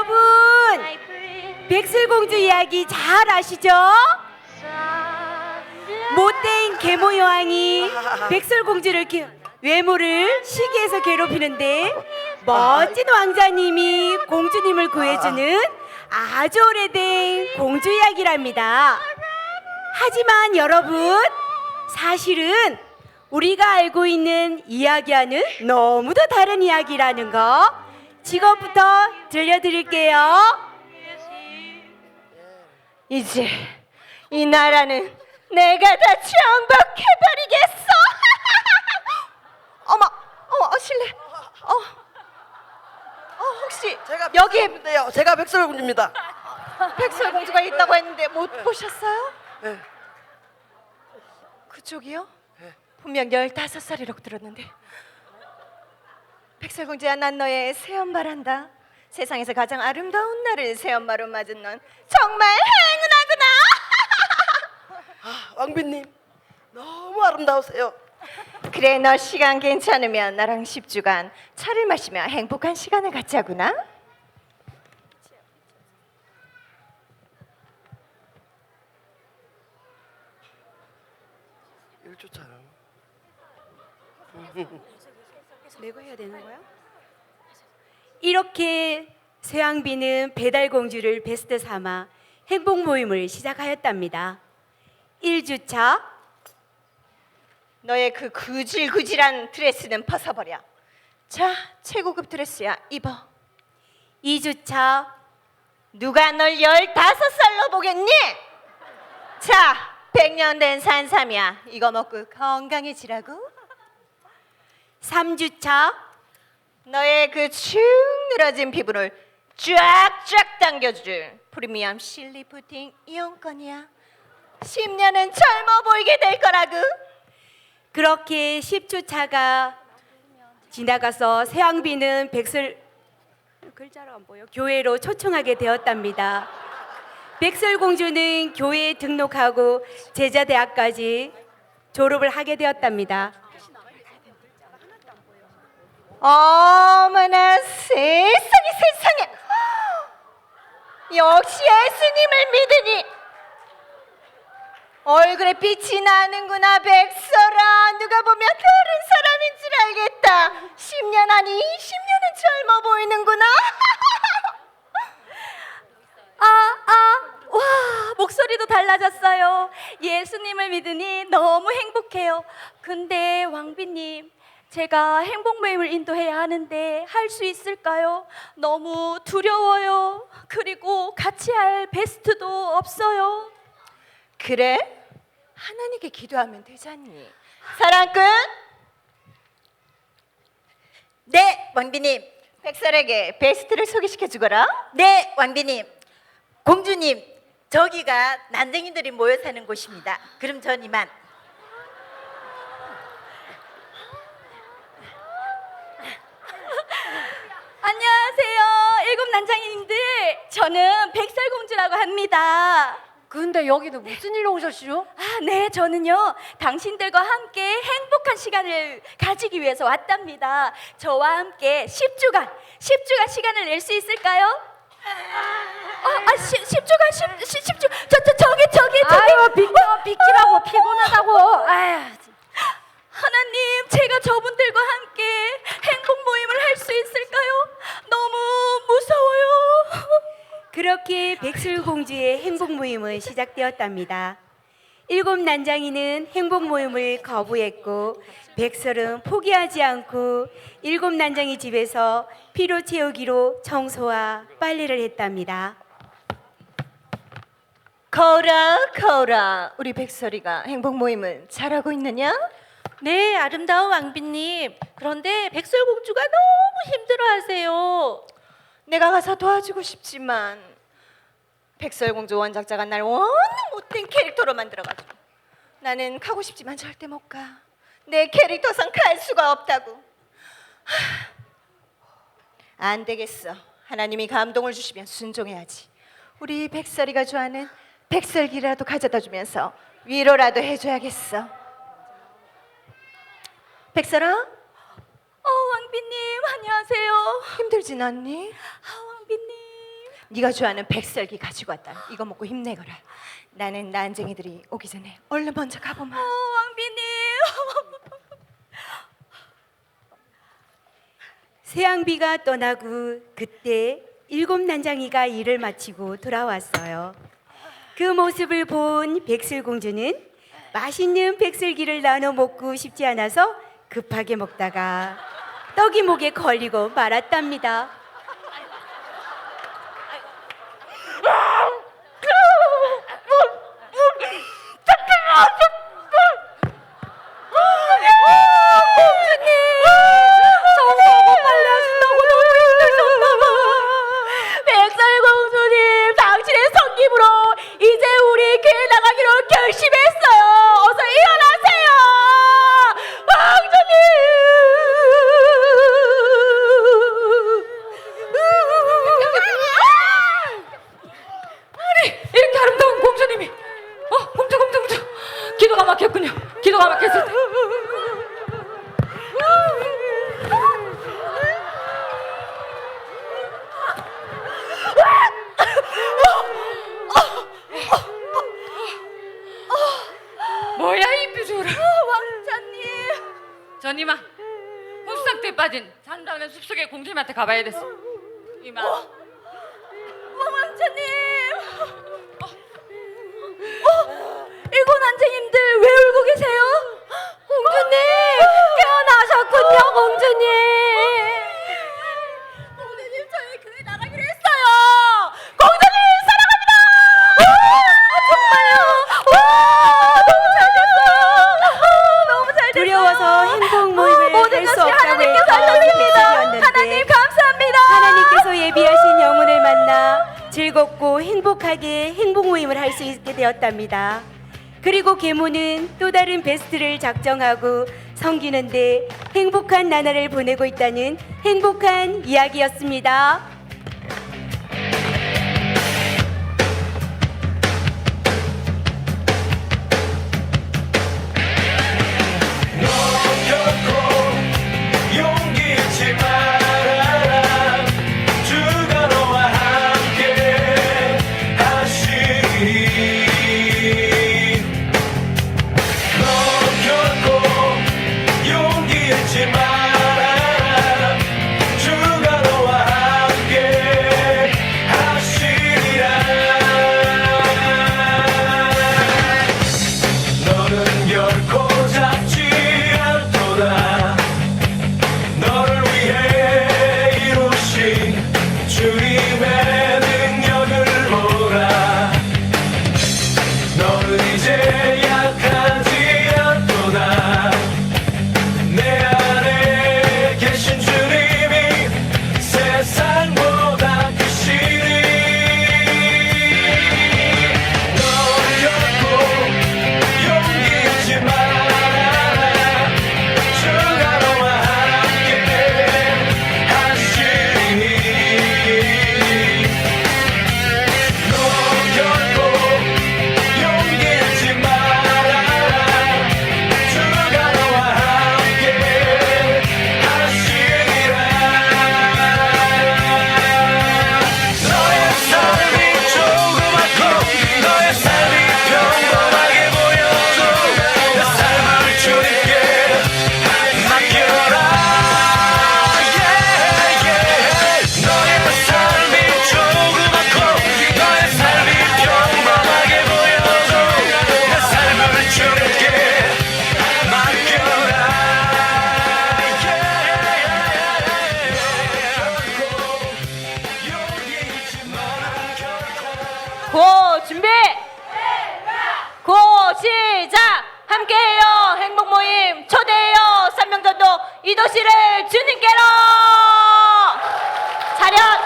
여러분 백설공주 이야기 잘 아시죠? 못된 계모 여왕이 백설공주를 기- 외모를 시기해서 괴롭히는데 멋진 왕자님이 공주님을 구해주는 아주 오래된 공주 이야기랍니다. 하지만 여러분 사실은 우리가 알고 있는 이야기와는 너무도 다른 이야기라는 거 지금부터 들려드릴게요. 이제 이 나라는 내가 다 정복해버리겠어. 어머, 어머, 실례. 어, 어 혹시 제가 여기 백설공주인데요. 제가 백설공주입니다. 백설공주가 있다고 했는데 못 보셨어요? 네. 그쪽이요? 네. 분명 열다섯 살이라고 들었는데. 백설공주야, 난 너의 새엄마란다. 세상에서 가장 아름다운 나를 새엄마로 맞은 넌 정말 행운하구나. 아, 왕비님 너무 아름다우세요. 그래, 너 시간 괜찮으면 나랑 10주간 차를 마시며 행복한 시간을 갖자구나. 일주차요. 내고 해야 되는 거야? 이렇게 세왕비는 배달공주를 베스트 삼아 행복 모임을 시작하였답니다. 1주차 너의 그 구질구질한 드레스는 벗어버려. 자, 최고급 드레스야. 입어. 2주차 누가 널 열다섯 살로 보겠니? 자, 백년 된 산삼이야. 이거 먹고 건강해지라고. 3주차 너의 그 축 늘어진 피부를 쫙쫙 당겨줄 프리미엄 실리프팅 이용권이야. 10년은 젊어 보이게 될 거라고. 그렇게 10주차가 지나가서 세왕비는 백설 글자로 안 보여 교회로 초청하게 되었답니다. 백설공주는 교회에 등록하고 제자대학까지 졸업을 하게 되었답니다. 어머나 세상에 세상에 역시 예수님을 믿으니 얼굴에 빛이 나는구나 백설아 누가 보면 다른 사람인 줄 알겠다 10년 아니 20년은 젊어 보이는구나 아, 아, 와, 목소리도 달라졌어요. 예수님을 믿으니 너무 행복해요. 근데 왕비님, 제가 행복 모임을 인도해야 하는데 할 수 있을까요? 너무 두려워요. 그리고 같이 할 베스트도 없어요. 그래? 하나님께 기도하면 되잖니 사랑꾼 네, 왕비님. 백설에게 베스트를 소개시켜 주거라 네, 왕비님. 공주님, 저기가 난쟁이들이 모여 사는 곳입니다. 그럼 전 이만. 안녕하세요. 일곱 난장이님들. 저는 백설공주라고 합니다. 근데 여기는 무슨 일로 오셨시오? 아, 네, 저는요, 당신들과 함께 행복한 시간을 가지기 위해서 왔답니다. 저와 함께 10주간, 10주간 시간을 낼 수 있을까요? 아, 아 10, 10주간, 10, 10, 10주, 저, 저, 저기, 저기, 저기. 아유 비켜 비키라고 피곤하다고. 아휴. 하나님, 제가 저분들과 함께 행복 모임을 할 수 있을까요? 너무 무서워요. 그렇게 백설공주의 행복 모임은 시작되었답니다. 일곱 난장이는 행복 모임을 거부했고 백설은 포기하지 않고 일곱 난장이 집에서 피로 채우기로 청소와 빨래를 했답니다. 거울아 거울아 우리 백설이가 행복 모임은 잘하고 있느냐? 네, 아름다운 왕비님. 그런데 백설공주가 너무 힘들어하세요. 내가 가서 도와주고 싶지만 백설공주 원작자가 날 워낙 못된 캐릭터로 만들어가지고 나는 가고 싶지만 절대 못 가. 내 캐릭터상 갈 수가 없다고. 하, 안 되겠어. 하나님이 감동을 주시면 순종해야지. 우리 백설이가 좋아하는 백설기라도 가져다 주면서 위로라도 해줘야겠어. 백설아 어, 왕비님, 안녕하세요. 힘들진 않니? 아, 왕비님. 네가 좋아하는 백설기 가지고 왔다. 이거 먹고 힘내거라. 나는 난쟁이들이 오기 전에 얼른 먼저 가보마. 어, 왕비님. 세양비가 떠나고 그때 일곱 난장이가 일을 마치고 돌아왔어요. 그 모습을 본 백설공주는 맛있는 백설기를 나눠 먹고 싶지 않아서 급하게 먹다가 떡이 목에 걸리고 말았답니다. 가봐야 됐어 이마 왕자님. 어, 일곱 난쟁이들 왜 울고 계세요? 공주님 깨어나셨군요, 공주님. 공주님 행복하게 행복 모임을 할 수 있게 되었답니다. 그리고 계모는 또 다른 베스트를 작정하고 섬기는데 행복한 나날을 보내고 있다는 행복한 이야기였습니다. 고 준비. 고 시작. 함께해요. 행복 모임 초대해요. 삼명전도 이 도시를 주님께로 차렷